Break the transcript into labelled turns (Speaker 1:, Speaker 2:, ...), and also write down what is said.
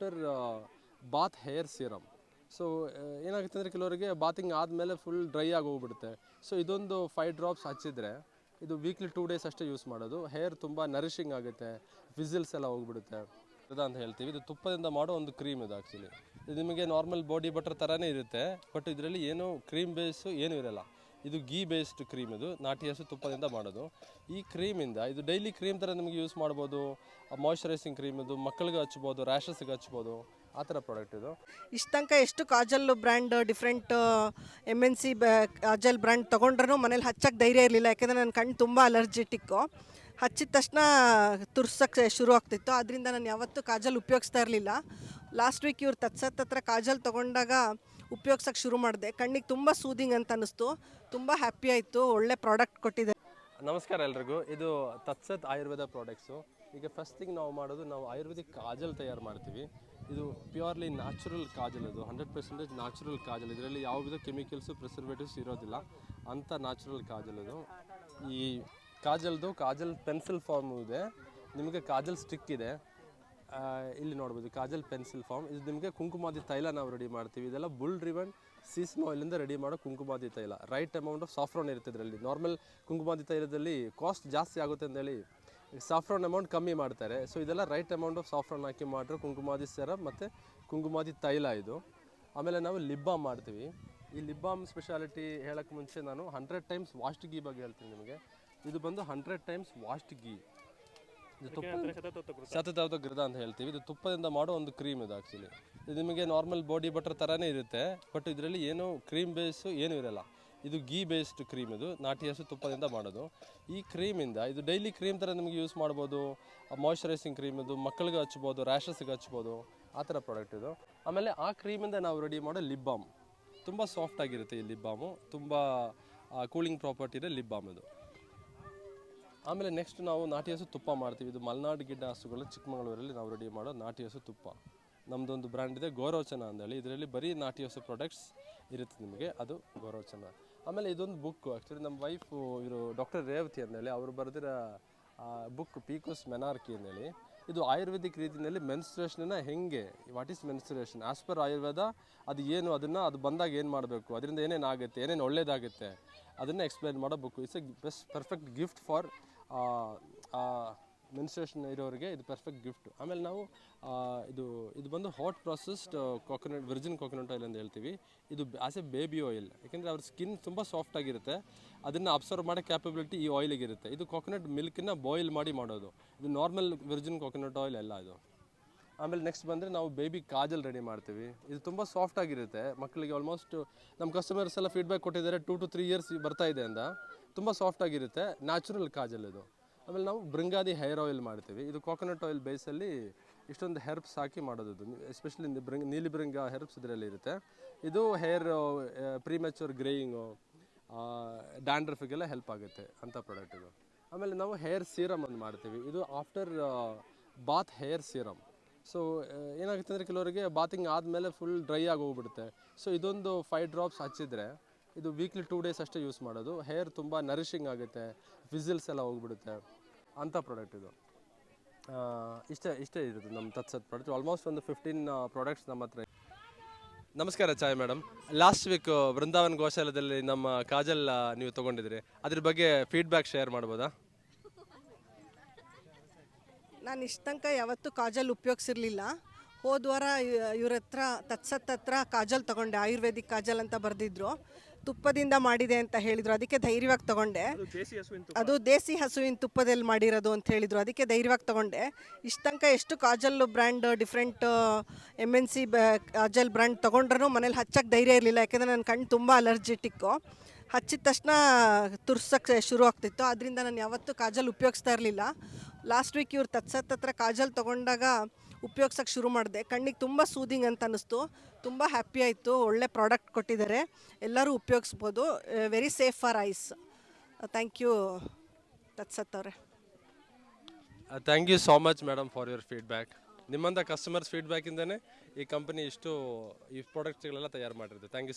Speaker 1: After bath hair serum. So ಏನಾಗುತ್ತೆ ಅಂದರೆ ಕೆಲವರಿಗೆ ಬಾತಿಂಗ್ ಆದಮೇಲೆ ಫುಲ್ ಡ್ರೈ ಆಗಿ ಹೋಗ್ಬಿಡುತ್ತೆ ಸೊ ಇದೊಂದು ಫೈವ್ ಡ್ರಾಪ್ಸ್ ಹಚ್ಚಿದರೆ ಇದು ವೀಕ್ಲಿ ಟೂ ಡೇಸ್ ಅಷ್ಟೇ ಯೂಸ್ ಮಾಡೋದು. ಹೇರ್ ತುಂಬ ನರಿಷಿಂಗ್ ಆಗುತ್ತೆ ವಿಸಿಲ್ಸ್ ಎಲ್ಲ ಹೋಗ್ಬಿಡುತ್ತೆ. ಇದು ಅಂತ ಹೇಳ್ತೀವಿ. ಇದು ತುಪ್ಪದಿಂದ ಮಾಡೋ ಒಂದು ಕ್ರೀಮ್ ಇದು ಆ್ಯಕ್ಚುಲಿ ಇದು ನಿಮಗೆ ನಾರ್ಮಲ್ ಬಾಡಿ ಬಟರ್ ಥರನೇ ಇರುತ್ತೆ ಬಟ್ ಇದರಲ್ಲಿ ಏನು ಕ್ರೀಮ್ ಬೇಸು ಏನೂ ಇರಲ್ಲ. ಇದು ಗೀ ಬೇಸ್ಡ್ ಕ್ರೀಮ್ ಇದು. ನಾಟಿ ಹಸು ತುಪ್ಪದಿಂದ ಮಾಡೋದು. ಈ ಕ್ರೀಮಿಂದ ಇದು ಡೈಲಿ ಕ್ರೀಮ್ ಥರ ನಿಮಗೆ ಯೂಸ್ ಮಾಡ್ಬೋದು. ಮಾಯ್ಶ್ಚರೈಸಿಂಗ್ ಕ್ರೀಮ್ ಇದು ಮಕ್ಕಳಿಗೆ ಹಚ್ಬೋದು ರ್ಯಾಷಸ್ಗೆ ಹಚ್ಬೋದು. ಆ ಥರ ಪ್ರಾಡಕ್ಟ್ ಇದು.
Speaker 2: ಇಷ್ಟು ತನಕ ಎಷ್ಟು kajal brand different M N C kajal brand ತೊಗೊಂಡ್ರೂ ಮನೇಲಿ ಹಚ್ಚಕ್ಕೆ ಧೈರ್ಯ ಇರಲಿಲ್ಲ. ಯಾಕೆಂದರೆ ನನ್ನ ಕಣ್ಣು ತುಂಬ ಅಲರ್ಜಿಟಿಕ್ಕು ಹಚ್ಚಿದ ತಕ್ಷಣ ತುರ್ಸಕ್ಕೆ ಶುರು ಆಗ್ತಿತ್ತು. ಅದರಿಂದ ನಾನು ಯಾವತ್ತೂ ಕಾಜಲ್ ಉಪಯೋಗಿಸ್ತಾ ಇರಲಿಲ್ಲ. ಲಾಸ್ಟ್ ವೀಕ್ ಇವ್ರು ತತ್ಸತ್ ಹತ್ರ ಕಾಜಲ್ ತೊಗೊಂಡಾಗ ಉಪಯೋಗ್ಸಕ್ಕೆ ಶುರು ಮಾಡಿದೆ. ಕಣ್ಣಿಗೆ ತುಂಬ ಸೂದಿಂಗ್ ಅಂತ ಅನ್ನಿಸ್ತು. ತುಂಬ ಹ್ಯಾಪಿ ಆಯಿತು. ಒಳ್ಳೆ ಪ್ರಾಡಕ್ಟ್ ಕೊಟ್ಟಿದೆ.
Speaker 1: ನಮಸ್ಕಾರ ಎಲ್ರಿಗೂ. ಇದು ತತ್ಸತ್ ಆಯುರ್ವೇದ ಪ್ರಾಡಕ್ಟ್ಸು ಈಗ ಫಸ್ಟ್ ಥಿಂಗ್ ನಾವು ಮಾಡೋದು, ನಾವು ಆಯುರ್ವೇದಿಕ್ ಕಾಜಲ್ ತಯಾರು ಮಾಡ್ತೀವಿ. ಇದು ಪ್ಯೂರ್ಲಿ ನ್ಯಾಚುರಲ್ ಕಾಜಲ್ ಇದು ಹಂಡ್ರೆಡ್ ಪರ್ಸೆಂಟೇಜ್ ನ್ಯಾಚುರಲ್ ಕಾಜಲ್. ಇದರಲ್ಲಿ ಯಾವುದೇ ಕೆಮಿಕಲ್ಸು ಪ್ರಿಸರ್ವೇಟಿವ್ಸ್ ಇರೋದಿಲ್ಲ. ಅಂಥ ನ್ಯಾಚುರಲ್ ಕಾಜಲ್ ಇದು ಈ ಕಾಜಲ್ದು ಕಾಜಲ್ ಪೆನ್ಸಿಲ್ ಫಾರ್ಮು ಇದೆ. ನಿಮಗೆ ಕಾಜಲ್ ಸ್ಟಿಕ್ ಇದೆ. ಇಲ್ಲಿ ನೋಡ್ಬೋದು, ಕಾಜಲ್ ಪೆನ್ಸಿಲ್ ಫಾರ್ಮ್. ಇದು ನಿಮಗೆ ಕುಂಕುಮಾದಿ ತೈಲ ನಾವು ರೆಡಿ ಮಾಡ್ತೀವಿ. ಇದೆಲ್ಲ ಬುಲ್ ರಿವನ್ ಸೀಸ್ಮ ಆಯಿಲಿಂದ ರೆಡಿ ಮಾಡೋ ಕುಂಕುಮಾದಿ ತೈಲ. ರೈಟ್ ಅಮೌಂಟ್ ಆಫ್ ಸಾಫ್ರೋನ್ ಇರುತ್ತೆ ಇದರಲ್ಲಿ. ನಾರ್ಮಲ್ ಕುಂಕುಮಾದಿ ತೈಲದಲ್ಲಿ ಕಾಸ್ಟ್ ಜಾಸ್ತಿ ಆಗುತ್ತೆ ಅಂತೇಳಿ ಸಾಫ್ರಾನ್ ಅಮೌಂಟ್ ಕಮ್ಮಿ ಮಾಡ್ತಾರೆ. ಸೊ ಇದೆಲ್ಲ ರೈಟ್ ಅಮೌಂಟ್ ಆಫ್ ಸಾಫ್ರಾನ್ ಹಾಕಿ ಮಾಡಿರೋ ಕುಂಕುಮಾದಿ ಸೆರಪ್ ಮತ್ತು ಕುಂಕುಮಾದಿ ತೈಲ ಇದು. ಆಮೇಲೆ ನಾವು ಲಿಬ್ಬಾಮ್ ಮಾಡ್ತೀವಿ. ಈ ಲಿಬ್ಬಾಮ್ ಸ್ಪೆಷಾಲಿಟಿ ಹೇಳೋಕ್ಕೆ ಮುಂಚೆ ನಾನು ಹಂಡ್ರೆಡ್ ಟೈಮ್ಸ್ ವಾಸ್ಟ್ ಗೀ ಬಗ್ಗೆ ಹೇಳ್ತೀನಿ ನಿಮಗೆ. ಇದು ಬಂದು ಹಂಡ್ರೆಡ್ ಟೈಮ್ಸ್ ವಾಸ್ಟ್ ಗೀ ಇದು ತುಪ್ಪ ಗೃದ ಅಂತ ಹೇಳ್ತೀವಿ. ಇದು ತುಪ್ಪದಿಂದ ಮಾಡೋ ಒಂದು ಕ್ರೀಮ್ ಇದು ಆಕ್ಚುಲಿ ಇದು ನಿಮಗೆ ನಾರ್ಮಲ್ ಬಾಡಿ ಬಟರ್ ಥರನೇ ಇರುತ್ತೆ. ಬಟ್ ಇದರಲ್ಲಿ ಏನು ಕ್ರೀಮ್ ಬೇಸು ಏನೂ ಇರಲ್ಲ. ಇದು ಗೀ ಬೇಸ್ಡ್ ಕ್ರೀಮ್ ಇದು. ನಾಟಿ ಹಸು ತುಪ್ಪದಿಂದ ಮಾಡೋದು. ಈ ಕ್ರೀಮಿಂದ ಇದು ಡೈಲಿ ಕ್ರೀಮ್ ಥರ ನಿಮಗೆ ಯೂಸ್ ಮಾಡ್ಬೋದು. ಮಾಯ್ಶ್ಚರೈಸಿಂಗ್ ಕ್ರೀಮ್ ಇದು ಮಕ್ಕಳಿಗೆ ಹಚ್ಬೋದು ರ್ಯಾಷಸ್ಗೆ ಹಚ್ಬೋದು. ಆ ಥರ ಪ್ರಾಡಕ್ಟ್ ಇದು. ಆಮೇಲೆ ಆ ಕ್ರೀಮಿಂದ ನಾವು ರೆಡಿ ಮಾಡೋ ಲಿಪ್ ಬಾಮ್ ತುಂಬ ಸಾಫ್ಟ್ ಆಗಿರುತ್ತೆ ಈ ಲಿಪ್ ಬಾಮು ತುಂಬ ಕೂಲಿಂಗ್ ಪ್ರಾಪರ್ಟಿ ಇದೆ ಲಿಪ್ ಬಾಮ್ ಇದು. ಆಮೇಲೆ ನೆಕ್ಸ್ಟ್ ನಾವು ನಾಟಿ ಹಸು ತುಪ್ಪ ಮಾಡ್ತೀವಿ. ಇದು ಮಲೆನಾಡು ಗಿಡ್ಡ ಹಸುಗಳು ಚಿಕ್ಕಮಗಳೂರಲ್ಲಿ ನಾವು ರೆಡಿ ಮಾಡೋ ನಾಟಿ ಹಸು ತುಪ್ಪ. ನಮ್ಮದೊಂದು ಬ್ರ್ಯಾಂಡ್ ಇದೆ ಗೌರವಚನ ಅಂದೇಳಿ ಇದರಲ್ಲಿ ಬರೀ ನಾಟಿ ಹಸು ಪ್ರಾಡಕ್ಟ್ಸ್ ಇರುತ್ತೆ ನಿಮಗೆ. ಅದು ಗೌರವಚನ ಆಮೇಲೆ ಇದೊಂದು ಬುಕ್ ಆ್ಯಕ್ಚುಲಿ ನಮ್ಮ ವೈಫು ಇವರು ಡಾಕ್ಟರ್ ರೇವತಿ ಅಂದೇಳಿ ಅವರು ಬರೆದಿರೋ ಬುಕ್ ಪೀಕೋಸ್ ಮೆನಾರ್ಕಿ ಅಂದೇಳಿ ಇದು ಆಯುರ್ವೇದಿಕ್ ರೀತಿಯಲ್ಲಿ ಮೆನ್ಸ್ಟ್ರೇಷನ್ನ ಹೆಂಗೆ what is menstruation as per Ayurveda, ಅದು ಏನು, ಅದನ್ನು ಅದು ಬಂದಾಗ ಏನು ಮಾಡಬೇಕು? ಅದರಿಂದ ಏನೇನು ಆಗುತ್ತೆ? ಏನೇನು ಒಳ್ಳೇದಾಗುತ್ತೆ? ಅದನ್ನು ಎಕ್ಸ್ಪ್ಲೈನ್ ಮಾಡೋ book it's a best perfect gift for menstruation ಇರೋರಿಗೆ ಇದು ಪರ್ಫೆಕ್ಟ್ ಗಿಫ್ಟ್ ಆಮೇಲೆ ನಾವು ಇದು ಇದು ಬಂದು hot processed coconut virgin coconut oil ಅಂತ ಹೇಳ್ತೀವಿ. ಇದು ಆಸ್ ಎ ಬೇಬಿ ಆಯಿಲ್ ಯಾಕೆಂದರೆ ಅವ್ರ ಸ್ಕಿನ್ ತುಂಬ ಸಾಫ್ಟ್ ಆಗಿರುತ್ತೆ. ಅದನ್ನು ಅಬ್ಸರ್ವ್ ಮಾಡೋ ಕ್ಯಾಪಬಿಲಿಟಿ ಈ ಆಯಿಲಿಗೆ ಇರುತ್ತೆ. ಇದು ಕೊಕೊನಟ್ ಮಿಲ್ಕನ್ನ ಬಾಯ್ಲ್ ಮಾಡಿ ಮಾಡೋದು. ಇದು ನಾರ್ಮಲ್ ವಿರ್ಜಿನ್ ಕೊಕೊನಟ್ ಆಯಿಲ್ ಎಲ್ಲ ಇದು ಆಮೇಲೆ ನೆಕ್ಸ್ಟ್ ಬಂದರೆ ನಾವು ಬೇಬಿ ಕಾಜಲ್ ರೆಡಿ ಮಾಡ್ತೀವಿ. ಇದು ತುಂಬ ಸಾಫ್ಟ್ ಆಗಿರುತ್ತೆ. ಮಕ್ಕಳಿಗೆ ಆಲ್ಮೋಸ್ಟ್ ನಮ್ಮ ಕಸ್ಟಮರ್ಸ್ ಎಲ್ಲ ಫೀಡ್ಬ್ಯಾಕ್ ಕೊಟ್ಟಿದ್ದಾರೆ ಟೂ ಟು ತ್ರೀ ಇಯರ್ಸ್ ಬರ್ತಾ ಇದೆ ಅಂತ. ತುಂಬ ಸಾಫ್ಟ್ ಆಗಿರುತ್ತೆ. ನ್ಯಾಚುರಲ್ ಕಾಜಲ್ ಇದು ಆಮೇಲೆ ನಾವು ಬೃಂಗಾದಿ ಹೇರ್ ಆಯಿಲ್ ಮಾಡ್ತೀವಿ. ಇದು ಕೋಕೋನಟ್ ಆಯಿಲ್ ಬೇಸಲ್ಲಿ ಇಷ್ಟೊಂದು ಹೆರ್ಬ್ಸ್ ಹಾಕಿ ಮಾಡೋದು ಎಸ್ಪೆಷಲಿ ಬೃಂಗ್, ನೀಲಿ ಬೃಂಗ ಹೆರ್ಬ್ಸ್ ಇದರಲ್ಲಿ ಇರುತ್ತೆ. ಇದು ಹೇರ್ ಪ್ರೀಮೆಚೂರ್ ಗ್ರೇಯಿಂಗು ಡ್ಯಾಂಡ್ರಫಿಗೆಲ್ಲ ಹೆಲ್ಪ್ ಆಗುತ್ತೆ ಅಂಥ ಪ್ರಾಡಕ್ಟ್ ಇದು. ಆಮೇಲೆ ನಾವು ಹೇರ್ ಸೀರಮ್ ಒಂದು ಮಾಡ್ತೀವಿ. ಇದು after bath hair serum so ಏನಾಗುತ್ತೆ ಅಂದರೆ ಕೆಲವರಿಗೆ ಬಾತಿಂಗ್ ಆದಮೇಲೆ ಫುಲ್ ಡ್ರೈ ಆಗಿ ಹೋಗ್ಬಿಡುತ್ತೆ. ಸೊ ಇದೊಂದು ಫೈವ್ ಡ್ರಾಪ್ಸ್ ಹಚ್ಚಿದ್ರೆ ಇದು ವೀಕ್ಲಿ ಟೂ ಡೇಸ್ ಅಷ್ಟೇ ಯೂಸ್ ಮಾಡೋದು. ಹೇರ್ ತುಂಬ ನರಿಷಿಂಗ್ ಆಗುತ್ತೆ. ವಿಸಿಲ್ಸ್ ಎಲ್ಲ ಹೋಗ್ಬಿಡುತ್ತೆ. ಅಂಥ ಪ್ರಾಡಕ್ಟ್ ಇದು. ಇಷ್ಟೇ ಇಷ್ಟೇ ಇರೋದು ನಮ್ಮ ತತ್ಸತ್ ಪ್ರಾಡಕ್ಟ್ ಆಲ್ಮೋಸ್ಟ್ ಒಂದು ಫಿಫ್ಟೀನ್ ಪ್ರಾಡಕ್ಟ್ಸ್ ನಮ್ಮ ಹತ್ರ ನಮಸ್ಕಾರ ಚಾಯ್ ಮೇಡಮ್ ಲಾಸ್ಟ್ ವೀಕ್ ಬೃಂದಾವನ್ ಗೋಶಾಲದಲ್ಲಿ ನಮ್ಮ ಕಾಜಲ್ ನೀವು ತೊಗೊಂಡಿದ್ರಿ. ಅದ್ರ ಬಗ್ಗೆ ಫೀಡ್ಬ್ಯಾಕ್ ಶೇರ್ ಮಾಡ್ಬೋದಾ?
Speaker 2: ನಾನು ಇಷ್ಟು ತನಕ ಯಾವತ್ತೂ ಕಾಜಲ್ ಉಪಯೋಗಿಸಿರ್ಲಿಲ್ಲ. ಹೋದ್ವಾರ ಇವ್ರ ಹತ್ರ, ತತ್ಸತ್ ಹತ್ರ ಕಾಜಲ್ ತಗೊಂಡೆ, ಆಯುರ್ವೇದಿಕ್ ಕಾಜಲ್ ಅಂತ ಬರೆದಿದ್ರು. ತುಪ್ಪದಿಂದ ಮಾಡಿದೆ ಅಂತ ಹೇಳಿದ್ರು. ಅದಕ್ಕೆ ಧೈರ್ಯವಾಗಿ ತಗೊಂಡೆ. ಅದು ದೇಸಿ ಹಸುವಿನ ತುಪ್ಪದಲ್ಲಿ ಮಾಡಿರೋದು ಅಂತ ಹೇಳಿದ್ರು. ಅದಕ್ಕೆ ಧೈರ್ಯವಾಗಿ ತಗೊಂಡೆ. ಇಷ್ಟು ತನಕ ಎಷ್ಟು kajal brand different M N C kajal brand ತೊಗೊಂಡ್ರೂ ಮನೇಲಿ ಹಚ್ಚಕ್ಕೆ ಧೈರ್ಯ ಇರಲಿಲ್ಲ. ಯಾಕೆಂದರೆ ನನ್ನ ಕಣ್ಣು ತುಂಬ ಅಲರ್ಜಿಟಿಕ್ಕು. ಹಚ್ಚಿದ ತಕ್ಷಣ ತುರ್ಸಕ್ಕೆ ಶುರು ಆಗ್ತಿತ್ತು. ಅದರಿಂದ ನಾನು ಯಾವತ್ತೂ ಕಾಜಲ್ ಉಪಯೋಗಿಸ್ತಾ ಇರಲಿಲ್ಲ. ಲಾಸ್ಟ್ ವೀಕ್ ಇವ್ರು ತತ್ಸತ್ ಹತ್ರ ಕಾಜಲ್ ತೊಗೊಂಡಾಗ ಉಪಯೋಗ್ಸಕ್ಕೆ ಶುರು ಮಾಡಿದೆ. ಕಣ್ಣಿಗೆ ತುಂಬ ಸೂದಿಂಗ್ ಅಂತ ಅನ್ನಿಸ್ತು. ತುಂಬ ಹ್ಯಾಪಿ ಆಯಿತು. ಒಳ್ಳೆ ಪ್ರಾಡಕ್ಟ್ ಕೊಟ್ಟಿದ್ದಾರೆ ಎಲ್ಲರೂ ಉಪಯೋಗಿಸ್ಬೋದು. Very safe for eyes thank you Tatsat ಅವರೇ.
Speaker 1: Thank you so much madam for your feedback ನಿಮ್ಮಂಥ ಕಸ್ಟಮರ್ಸ್ ಫೀಡ್ಬ್ಯಾಕಿಂದನೇ ಈ ಕಂಪನಿ ಇಷ್ಟು ಈ ಪ್ರಾಡಕ್ಟ್ಸ್ಗಳೆಲ್ಲ ತಯಾರು ಮಾಡಿರುತ್ತೆ ಥ್ಯಾಂಕ್ ಯು